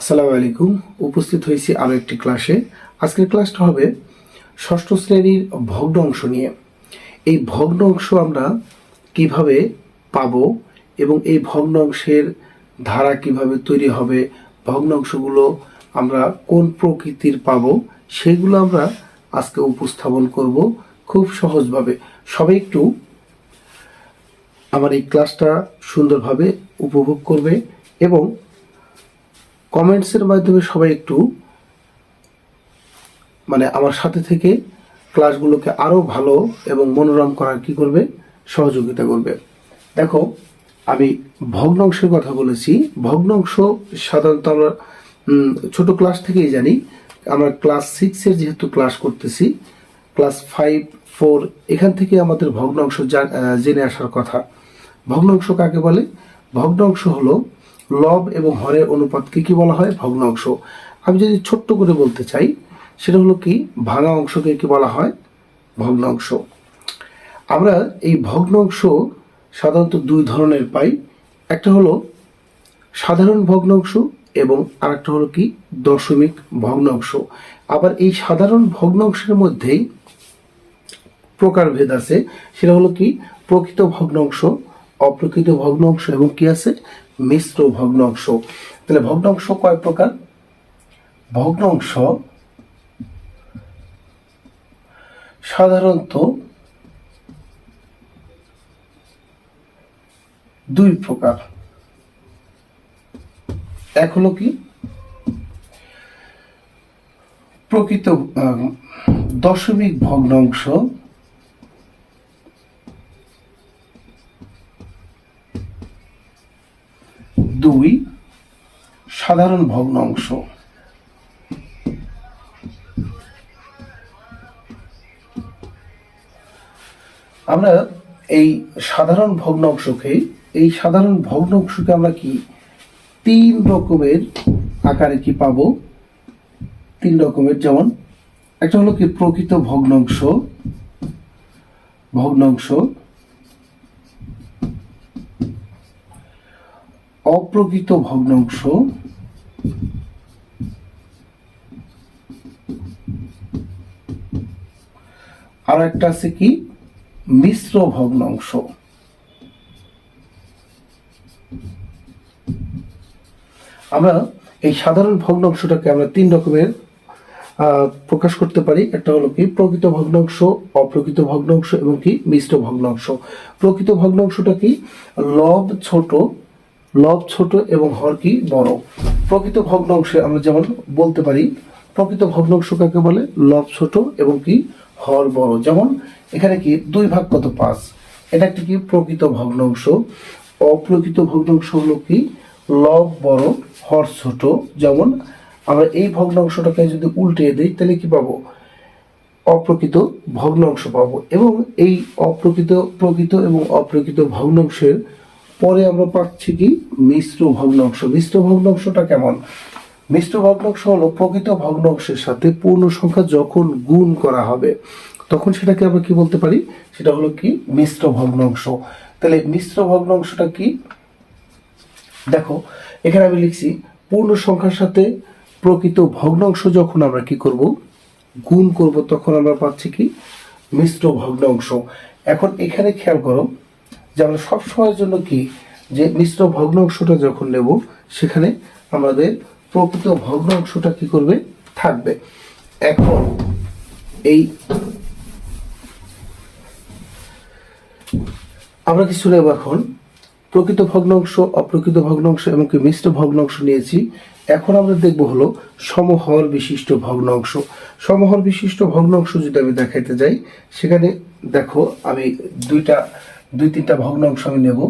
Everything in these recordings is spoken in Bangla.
আসসালামু আলাইকুম। উপস্থিত হয়েছি আরও একটি ক্লাসে। আজকের ক্লাসটা হবে ষষ্ঠ শ্রেণির ভগ্ন অংশ নিয়ে। এই ভগ্ন অংশ আমরা কীভাবে পাব এবং এই ভগ্ন অংশের ধারা কীভাবে তৈরি হবে, ভগ্ন অংশগুলো আমরা কোন প্রকৃতির পাব, সেগুলো আমরা আজকে উপস্থাপন করব খুব সহজভাবে। সবাই একটু আমার এই ক্লাসটা সুন্দরভাবে উপভোগ করবে এবং কমেন্টসের মাধ্যমে সবাই একটু মানে আমার সাথে থেকে ক্লাসগুলোকে আরও ভালো এবং মনোরম করার কি করবে? সহযোগিতা করবে। দেখো, আমি ভগ্নাংশের কথা বলেছি। ভগ্নাংশ সাধারণত আমরা ছোট ক্লাস থেকেই জানি। আমরা ক্লাস সিক্সের যেহেতু ক্লাস করতেছি ক্লাস ফাইভ ফোর এখান থেকে আমাদের ভগ্নাংশ জেনে আসার কথা। ভগ্নাংশ কাকে বলে? ভগ্নাংশ হলো লব এবং হরের অনুপাতকে কি বলা হয়? ভগ্নাংশ। আমি যদি ছোট্ট করে বলতে চাই, সেটা হলো কি? ভাঙা অংশকে কি বলা হয়? ভগ্নাংশ। আমরা এই ভগ্নাংশ সাধারণত দুই ধরনের পাই। একটা হলো সাধারণ ভগ্নাংশ এবং আরেকটা হলো কি? দশমিক ভগ্নাংশ। আবার এই সাধারণ ভগ্নাংশের মধ্যেই প্রকারভেদ আছে। সেটা হলো কি? প্রকৃত ভগ্নাংশ, অপ্রকৃত ভগ্নাংশ এবং কি আছে? মিশ্র ভগ্নাংশ। তাহলে ভগ্নাংশ কয় প্রকার? ভগ্নাংশ সাধারণত দুই প্রকার। এক হলো কি? প্রকৃত দশমিক ভগ্নাংশ দুই সাধারণ ভগ্নাংশ আমরা এই সাধারণ ভগ্নাংশকে এই সাধারণ ভগ্নাংশকে আমরা কি তিন রকমের আকারে কি পাব? তিন রকমের যেমন, একটা হলো কি প্রকৃত ভগ্নাংশ ভগ্নাংশ অপ্রকৃত ভগ্নাংশ আর একটা আছে কি? মিশ্র ভগ্নাংশ। আমরা এই সাধারণ ভগ্নাংশটাকে আমরা তিন রকমের প্রকাশ করতে পারি। একটা হলো কি? প্রকৃত ভগ্নাংশ, অপ্রকৃত ভগ্নাংশ এবং কি? মিশ্র ভগ্নাংশ। প্রকৃত ভগ্নাংশটা কি? লব ছোট লব ছোট এবং হর কি বড়। প্রকৃত ভগ্নাংশে আমরা যেমন বলতে পারি, প্রকৃত ভগ্নাংশ কাকে বলে? লব ছোট এবং কি? হর বড়। যেমন এখানে কি দুই ভাগ কত? পাঁচ। এটা একটি কি? প্রকৃত ভগ্নাংশ। অপ্রকৃত ভগ্নাংশ হলো কি? লব বড়, হর ছোট। যেমন আমরা এই ভগ্নাংশটাকে যদি উল্টে দিই, তাহলে কি পাবো? অপ্রকৃত ভগ্নাংশ পাবো। এবং এই অপ্রকৃত, প্রকৃত এবং অপ্রকৃত ভগ্নাংশের পরে আমরা পাচ্ছি কি? মিশ্র ভগ্নাংশ। মিশ্র ভগ্নাংশটা কেমন? মিশ্র ভগ্নাংশ হলো প্রকৃত ভগ্নাংশের সাথে পূর্ণ সংখ্যা যখন গুণ করা হবে, তখন সেটাকে আমরা কি বলতে পারি? সেটা হলো কি? মিশ্র ভগ্নাংশ। তাহলে মিশ্র ভগ্নাংশটা কি? দেখো, এখানে আমি লিখছি, পূর্ণ সংখ্যার সাথে প্রকৃত ভগ্নাংশ যখন আমরা কি করব? গুণ করব, তখন আমরা পাচ্ছি কি? মিশ্র ভগ্নাংশ। এখন এখানে খেয়াল করো যে আমরা সবসময়ের জন্য কি? যে মিশ্র ভগ্নাংশটা যখন নেব, সেখানে আমাদের প্রকৃত ভগ্নাংশটা কি করবে? থাকবে। এখন এই আমরা কিছু নেব এখন। প্রকৃত ভগ্নাংশ অপ্রকৃত ভগ্নাংশ এবং কি মিশ্র ভগ্নাংশ নিয়েছি। এখন আমরা দেখব হলো সমহর বিশিষ্ট ভগ্নাংশ সমহর বিশিষ্ট ভগ্নাংশ যদি আমি দেখাইতে যাই, সেখানে দেখো আমি দুইটা দুই তিনটা ভগ্নাংশ আমি নেব।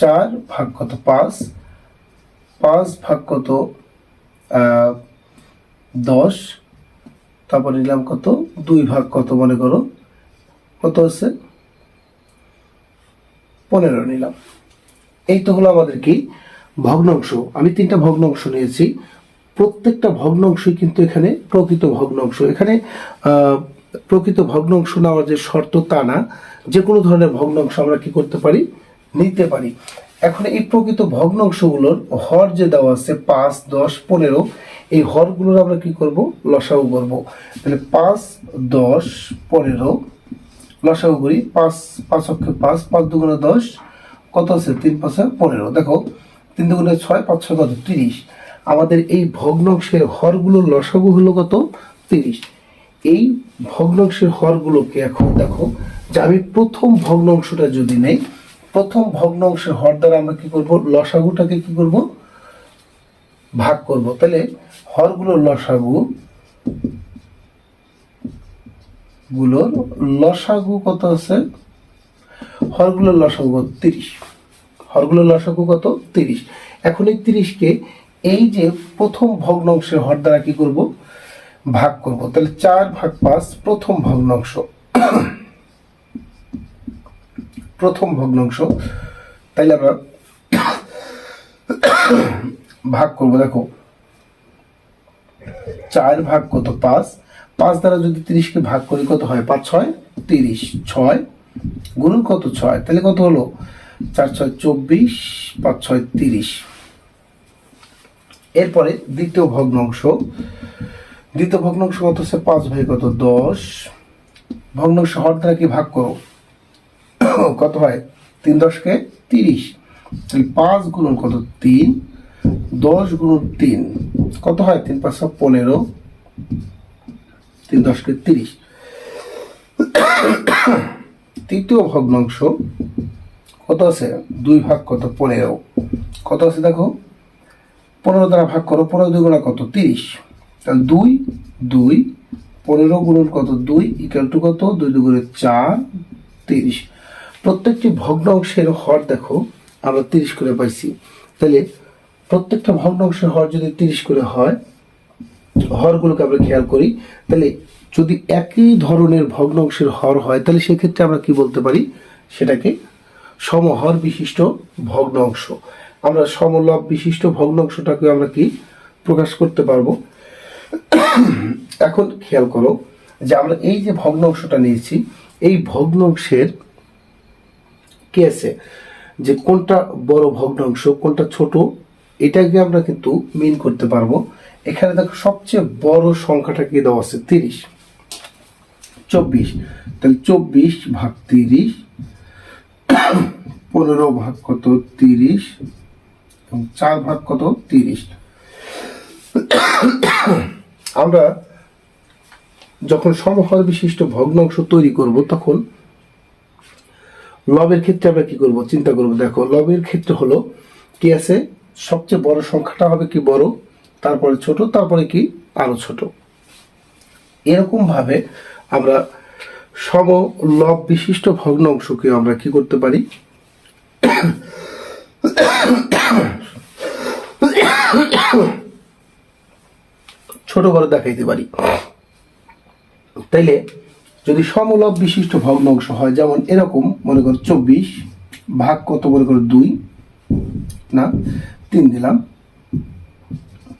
চার ভাগ কত পাঁচ? পাঁচ ভাগ কত দশ? তারপর নিলাম কত? দুই ভাগ কত মনে করো? কত আছে পনেরো নিলাম। এই তো হলো আমাদের কি? ভগ্নাংশ আমি তিনটা ভগ্নাংশ নিয়েছি। প্রত্যেকটা ভগ্নাংশই কিন্তু এখানে প্রকৃত ভগ্নাংশ এখানে প্রকৃত ভগ্নাংশ নেওয়ার যে শর্ত তা না যে কোনো ধরনের ভগ্নাংশ আমরা কি করতে পারি? নিতে পারি। এখন এই প্রকৃত ভগ্নাংশগুলোর হর যে দেওয়া আছে, পাঁচ, দশ, পনেরো, এই হরগুলোর আমরা কি করব? লসাগু করব। তাহলে পাঁচ, দশ, পনেরো, লসাগু করি। পাঁচ পাঁচ অক্ষে পাঁচ পাঁচ দুগুণে দশ, কত আছে? তিন, পাঁচে পনেরো। দেখো, তিন দুগুণে ছয়, পাঁচ, ছয়, কত? তিরিশ। আমাদের এই ভগ্নাংশের হরগুলোর লসাগু হলো কত? তিরিশ। এই ভগ্নাংশের হরগুলোকে এখন দেখো, যে আমি প্রথম ভগ্নাংশটা যদি নেই, প্রথম ভগ্নাংশের হর দ্বারা আমরা কি করব? লসাগুটাকে কি করব? ভাগ করব। তাহলে হরগুলোর লসাগু গুলোর লসাগু কত আছে? হরগুলোর লসাগু কত? তিরিশ। হরগুলোর লসাগু কত? তিরিশ। এখন এই তিরিশকে এই যে প্রথম ভগ্নাংশের হর দ্বারা কি করব? ভাগ করব। তাহলে চার ভাগ পাঁচ প্রথম ভগ্নাংশ। প্রথম ভগ্নাংশ। তাইলে আমরা ভাগ করব, দেখো। চার ভাগ কত পাঁচ? পাঁচ দ্বারা যদি তিরিশকে ভাগ করি, কত হয়? পাঁচ ছয়, তিরিশ ছয়। গুণন কত ছয়? তাহলে কত হলো? চার ছয় চব্বিশ, পাঁচ ছয় তিরিশ। এরপরে দ্বিতীয় ভগ্নাংশ। দ্বিতীয় ভগ্নাংশ কত হচ্ছে পাঁচ ভাই কত? দশ। ভগ্নাংশ হর দ্বারা কি ভাগ করো কত হয়? তিন দশকে তিরিশ। তাহলে পাঁচ গুণন কত? তিন। দশ গুণন তিন। কত হয়? তিন পাঁচশো পনেরো। তিন দশকে তিরিশ। তৃতীয় ভগ্নাংশ কত আছে? দুই ভাগ কত? পনেরো। কত আছে দেখো? পনেরো দ্বারা ভাগ করো, পনেরো দুই গুণা কত? তিরিশ। তাহলে দুই দুই, পনেরো গুণন কত? দুই ইকাল টু কত? দুই দুগুণে চার, তিরিশ। প্রত্যেকটি ভগ্নাংশের হর দেখো, আমরা তিরিশ করে পাইছি। তাহলে প্রত্যেকটা ভগ্নাংশের হর যদি তিরিশ করে হয়, হরগুলোকে আমরা খেয়াল করি, তাহলে যদি একই ধরনের ভগ্নাংশের হর হয়, তাহলে সেক্ষেত্রে আমরা কি বলতে পারি? সেটাকে সমহর বিশিষ্ট ভগ্নাংশ। আমরা সমলব বিশিষ্ট ভগ্নাংশটাকে আমরা কি প্রকাশ করতে পারব? এখন খেয়াল করো যে আমরা এই যে ভগ্নাংশটা নিয়েছি, এই ভগ্নাংশের কি আছে? যে কোনটা বড় ভগ্নাংশ কোনটা ছোট, এটাকে আমরা কিন্তু মিন করতে পারব। এখানে দেখো সবচেয়ে বড় সংখ্যাটা কি দেওয়া আছে? তিরিশ। চব্বিশ। তাহলে চব্বিশ ভাগ তিরিশ, পনেরো ভাগ কত? তিরিশ। এবং চার ভাগ কত? তিরিশ। আমরা যখন সমহর বিশিষ্ট ভগ্নাংশ তৈরি করব, তখন লবের ক্ষেত্রে আমরা কি করব, চিন্তা করব। দেখো, লবের ক্ষেত্রে হলো কি আছে? সবচেয়ে বড় সংখ্যাটা হবে কি বড়, তারপরে ছোট, তারপরে কি আরও ছোট। এরকম ভাবে আমরা সম লব বিশিষ্ট ভগ্নাংশকে আমরা কি করতে পারি? ছোট করে দেখাইতে পারি। তাইলে যদি সমলব বিশিষ্ট ভগ্নাংশ হয়, যেমন এরকম, মনে করো চব্বিশ ভাগ কত মনে করো দুই, না, তিন দিলাম।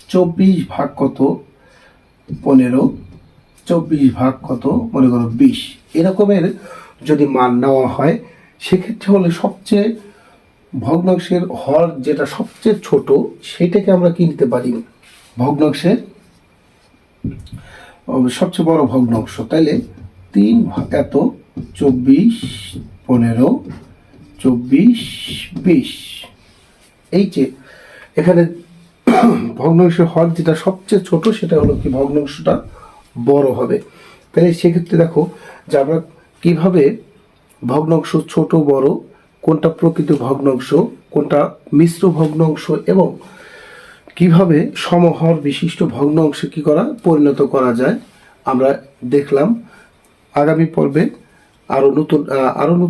চব্বিশ ভাগ কত পনেরো, চব্বিশ ভাগ কত মনে করো বিশ। এরকমের যদি মান নেওয়া হয়, সেক্ষেত্রে হলে সবচেয়ে ভগ্নাংশের হর যেটা সবচেয়ে ছোট, সেটাকে আমরা কিনতে পারি? ভগ্নাংশের সবচেয়ে বড় ভগ্নাংশ তাইলে তিন এত? চব্বিশ, পনেরো, চব্বিশ, বিশ। এই যে, এখানে ভগ্নাংশের হর যেটা সবচেয়ে ছোট, সেটা হলো কি ভগ্নাংশটা বড় হবে। তাহলে সেক্ষেত্রে দেখো যে আমরা কীভাবে ভগ্নাংশ ছোট, বড়, কোনটা প্রকৃত ভগ্নাংশ কোনটা মিশ্র ভগ্নাংশ এবং কীভাবে সমহর বিশিষ্ট ভগ্ন অংশে কি করা পরিণত করা যায় আমরা দেখলাম। আগামী পর্বে আরও নতুন আহ, আরও নতুন